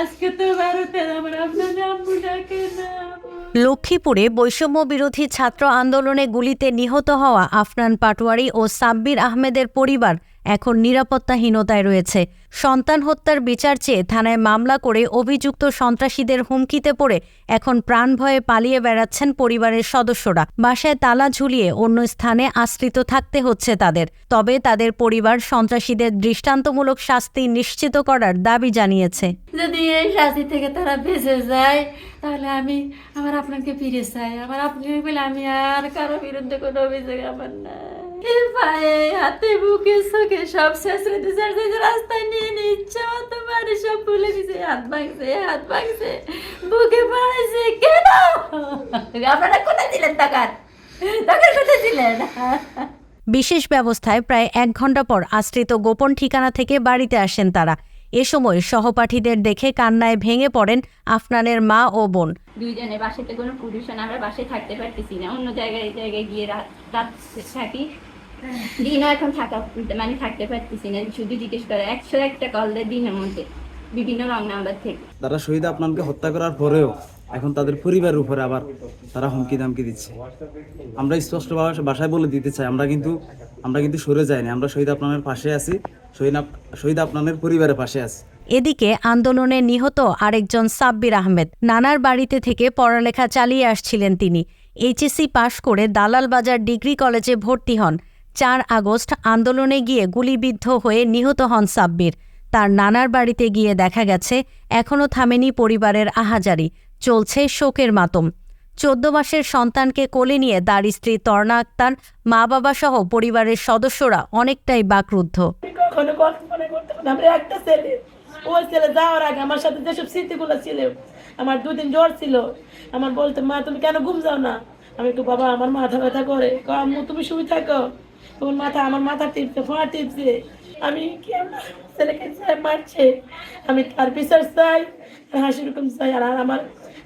আজকে তো লক্ষ্মীপুরে বৈষম্য বিরোধী ছাত্র আন্দোলনে গুলিতে নিহত হওয়া আফনান পাটোয়ারি ও সাব্বির আহমেদের পরিবার এখন নিরাপত্তাহীনতায় রয়েছে। সন্তান হত্যার বিচার চেয়ে থানায় মামলা করে অভিযুক্ত সন্ত্রাসীদের হুমকিতে পড়ে এখন প্রাণ ভয়ে পালিয়ে বেড়াচ্ছেন পরিবারের সদস্যরা। বাসায় তালা ঝুলিয়ে অন্য স্থানে আশ্রিত থাকতে হচ্ছে তাদের। তবে তাদের পরিবার সন্ত্রাসীদের দৃষ্টান্তমূলক শাস্তি নিশ্চিত করার দাবি জানিয়েছে। যদি এই শাস্তি থেকে তারা বেঁচে যায়, তাহলে আমি আমার আপনাকে ফিরে চাই। আমার আপনাকে আমি আর কারও বিরুদ্ধে কোনো অভিযোগ আমার না এই পায়ে হাতে বুকে চোখে সব শেষ রাস্তায় নিয়ে নিচ্ছে তোমার সব ভুলে গেছে। হাত ভাঙছে হাত ভাঙছে বুকে পড়াইছে কেন? আপনারা কোথায় টাকার টাকার কোথায় ছিলেন? বিশেষ ব্যবস্থায় প্রায় এক ঘণ্টা পর আশ্রিত গোপন ঠিকানা থেকে বাড়িতে আসেন তারা। এ সময় সহপাঠীদের দেখে কান্নায় ভেঙে পড়েন আফনানের মা ও বোন। দুইজনে বাসাতে কোনো পুরুষন আমরা বাসায় থাকতে পারতেছি না। অন্য জায়গায় জায়গায় গিয়ে রাত রাত থাকি। দিনও এখন থাকা মানে থাকতে পারতেছি না। শুধু জিজ্ঞেস করে একশো একটা কল দেয় দিনের মধ্যে বিভিন্ন রং নাম্বার থেকে। তারা শহীদ আপনাকে হত্যা করার পরেও এখন তাদের পরিবারের উপরে আবার তারা হুমকি দামকি দিচ্ছে। আমরা স্পষ্টভাবে বাসায় বলে দিতে চাই আমরা কিন্তু আমরা কিন্তু সরে যাইনি। আমরা শহীদ আপনার পাশে আছি শহীদ শহীদ আপনার পরিবারের পাশে আছি। এদিকে আন্দোলনে নিহত আরেকজন সাব্বির আহমেদ নানার বাড়িতে থেকে পড়ালেখা চালিয়ে আসছিলেন তিনি। এইচএসসি পাশ করে দালাল বাজার ডিগ্রি কলেজে ভর্তি হন। চার আগস্ট আন্দোলনে গিয়ে গুলিবিদ্ধ হয়ে নিহত হন সাব্বির। তার নানার বাড়িতে গিয়ে দেখা গেছে, এখনও থামেনি পরিবারের আহাজারি, চলছে শোকের মাতম। চোদ্দ মাসের সন্তানকে কোলে নিয়ে তার স্ত্রী তর্ণা আক্তার মা বাবা সহ পরিবারের সদস্যরা অনেকটাই বাকরুদ্ধ। ওই ছেলে যাওয়ার আগে আমার সাথে যেসব স্মৃতিগুলো ছিল, আমার দুদিন জ্বর ছিল, আমার বলতো, মা, তুমি কেন ঘুম যাও না? আমি একটু বাবা, আমার মাথা ব্যথা করে। তুমি শুয়ে থাকো। তোমার মাথা, আমার মাথা টিপছে ফোঁড়া টিপছে। আমি কি আমার ছেলেকে মারছে? আমি তার বিচার চাই হাসি রকম চাই। আর আমার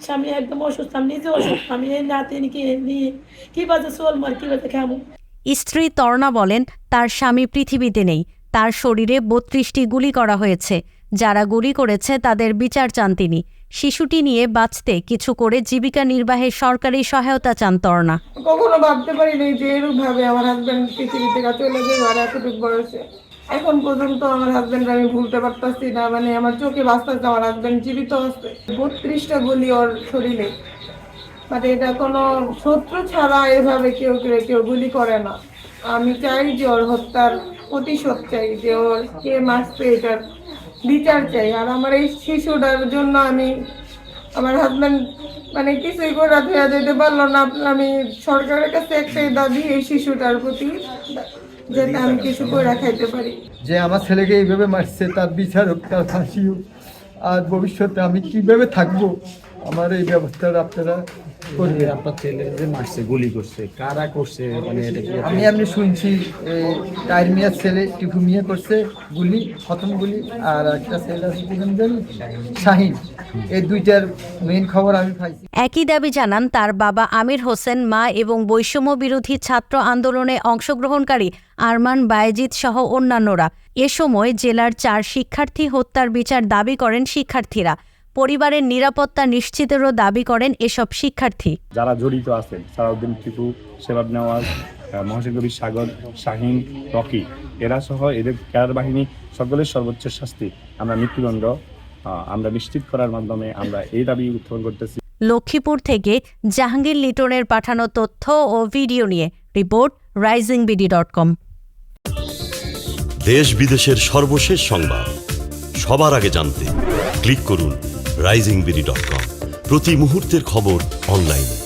স্বামী একদম অসুস্থ, আমি নিজে অসুস্থ। আমি এই নাতিনিকে নিয়ে কী বাজে চল মার, কী বাজে খামু? স্ত্রী তর্ণা বলেন, তার স্বামী পৃথিবীতে নেই। তার শরীরে বত্রিশটি গুলি করা হয়েছে। যারা গুলি করেছে, তাদের বিচার চান তিনি। শিশুটি নিয়ে বাঁচতে কিছু করে জীবিকা নির্বাহে সরকারি সহায়তা চান তর্ণা কখনো ভাবতে পারি পারিনি যে এরকম ভাবে আমার হাজবেন্ড পৃথিবী থেকে চলে যাবে আর এতটুকু বয়সে। এখন পর্যন্ত আমার হাজবেন্ড আমি ভুলতে পারতাছি না মানে আমার চোখে বাঁচতেছে আমার হাজবেন্ড জীবিত আছে। বত্রিশটা গুলি ওর শরীরে। মানে এটা কোনো শত্রু ছাড়া এভাবে কেউ কেউ কেউ গুলি করে না। আমি চাই যে ওর হত্যার প্রতিশোধ চাই, যে ওর কে মারছে এটার বিচার চাই। আর আমার এই শিশুটার জন্য আমি আমার হাজব্যান্ড মানে কিছুই করে দেওয়া যেতে পারল না। আমি সরকারের কাছে একটাই দাবি, এই শিশুটার প্রতি যাতে আমি কিছু করে খাইতে পারি। যে আমার ছেলেকে এইভাবে মারছে, তার বিচার হোক তার ফাঁসি হোক আর ভবিষ্যতে আমি কীভাবে থাকব? আমার এই ব্যবস্থাটা আপনারা করবেন আপনার ছেলে যে মারছে গুলি করছে কারা করছে মানে এটা কি আমি শুনছি টাইর মিয়ার ছেলে টিপু মিয়া করছে গুলি খতম গুলি আর একটা ছেলে আছে শাহিন। এই দুইটার মেইন খবর আমি পাইছি। একই দাবি জানান তার বাবা আমির হোসেন মা এবং বৈষম্য বিরোধী ছাত্র আন্দোলনে অংশগ্রহণকারী আরমান বায়েজিদ সহ অন্যান্যরা। এ সময় জেলার চার শিক্ষার্থী হত্যার বিচার দাবি করেন শিক্ষার্থীরা। পরিবারের নিরাপত্তা নিশ্চিতেরও দাবি করেন এসব শিক্ষার্থী। যারা জড়িত আছেন সালাউদ্দিন টিপু সেবাব নেওয়াজ মহাসিন কবির সাগর শাহিন রকি এরা সহ এদের ক্যাডার বাহিনী সকলের সর্বোচ্চ শাস্তি। আমরা মৃত্যুদণ্ড আমরা নিশ্চিত করার মাধ্যমে আমরা এই দাবি উত্থাপন করতেছি। লক্ষ্মীপুর থেকে জাহাঙ্গীর লিটনের পাঠানো তথ্য ও ভিডিও নিয়ে report Rising BD dot com. দেশ বিদেশের সর্বশেষ সংবাদ। সবার আগে জানতে ক্লিক করুন রাইজিং বিডি ডট কম প্রতি মুহূর্তের খবর অনলাইনে